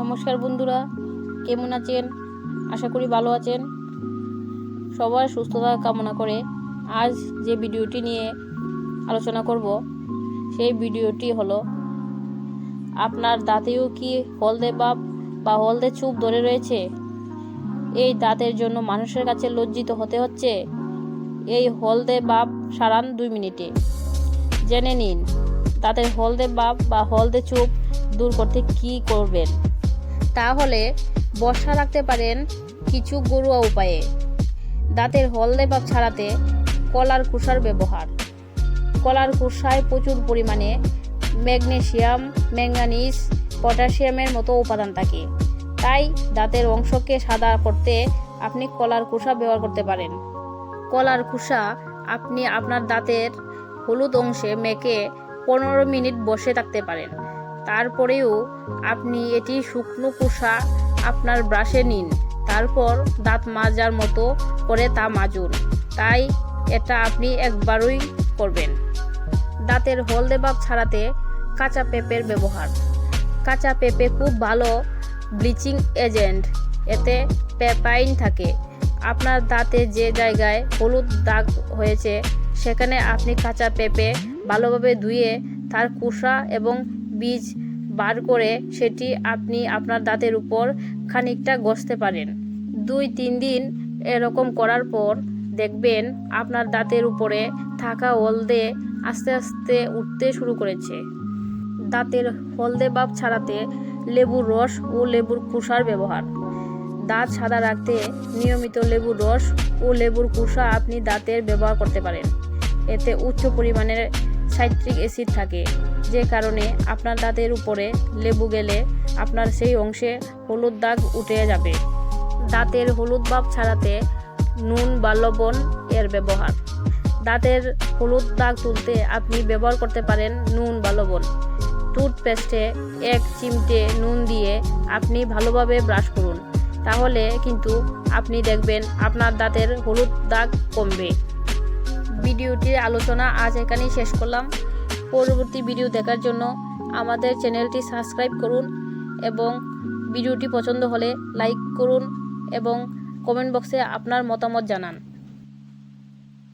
নমস্কার বন্ধুরা, কেমন আছেন? আশা করি ভালো আছেন। সবার সুস্থতা কামনা করে আজ যে ভিডিওটি নিয়ে আলোচনা করব, সেই ভিডিওটি হলো, আপনার দাঁতেও কি হলদে বাপ বা হলদে চুপ ধরে রয়েছে? এই দাঁতের জন্য মানুষের কাছে লজ্জিত হতে হচ্ছে? এই হলদে বাপ সারান দুই মিনিটে। জেনে নিন, দাঁতের হলদে বাপ বা হলদে চুপ দূর করতে কি করবেন? তাহলে বর্ষা রাখতে পারেন কিছু গরুয়া উপায়ে। দাঁতের হলদে ভাব ছাড়াতে কলার খোসার ব্যবহার। কলার খোসায় প্রচুর পরিমাণে ম্যাগনেশিয়াম ম্যাঙ্গানিজ, পটাশিয়ামের মতো উপাদান থাকে। তাই দাঁতের অংশকে সাদা করতে আপনি কলার খোসা ব্যবহার করতে পারেন। কলার খোসা আপনি আপনার দাঁতের হলুদ অংশে মেখে পনেরো মিনিট বসে থাকতে পারেন। তারপরেও আপনি এটি শুকনো কুসা আপনার ব্রাশে নিন। তারপর দাঁত মাজার মতো করে তা মাজুন। তাই এটা আপনি একবারই করবেন। দাঁতের হলদে ভাব ছাড়াতে কাঁচা পেঁপের ব্যবহার। কাঁচা পেঁপে খুব ভালো ব্লিচিং এজেন্ট। এতে পেপাইন থাকে। আপনার দাঁতে যে জায়গায় হলুদ দাগ হয়েছে, সেখানে আপনি কাঁচা পেঁপে ভালোভাবে ধুয়ে তার কুসা এবং বীজ বার করে সেটি আপনি আপনার দাঁতের উপর খানিকটা ঘষতে পারেন। দুই তিন দিন এরকম করার পর দেখবেন আপনার দাঁতের উপরে থাকা হলদে আস্তে আস্তে উঠতে শুরু করেছে। দাঁতের হলদে ভাব ছাড়াতে লেবুর রস ও লেবুর কুসার ব্যবহার। দাঁত সাদা রাখতে নিয়মিত লেবুর রস ও লেবুর কুসা আপনি দাঁতের ব্যবহার করতে পারেন। এতে উচ্চ পরিমাণের সাইট্রিক অ্যাসিড থাকে, যে কারণে আপনার দাঁতের উপরে লেবু গেলে আপনার সেই অংশে হলুদ দাগ উঠে যাবে। দাঁতের হলুদ ভাব ছাড়াতে নুন বা লবণ এর ব্যবহার। দাঁতের হলুদ দাগ তুলতে আপনি ব্যবহার করতে পারেন নুন বা লবণ। টুথপেস্টে এক চিমটে নুন দিয়ে আপনি ভালোভাবে ব্রাশ করুন, তাহলে কিন্তু আপনি দেখবেন আপনার দাঁতের হলুদ দাগ কমবে। ভিডিওটির আলোচনা আজ এখানেই শেষ করলাম। পরবর্তী ভিডিও দেখার জন্য আমাদের চ্যানেলটি সাবস্ক্রাইব করুন এবং ভিডিওটি পছন্দ হলে লাইক করুন এবং কমেন্ট বক্সে আপনার মতামত জানান।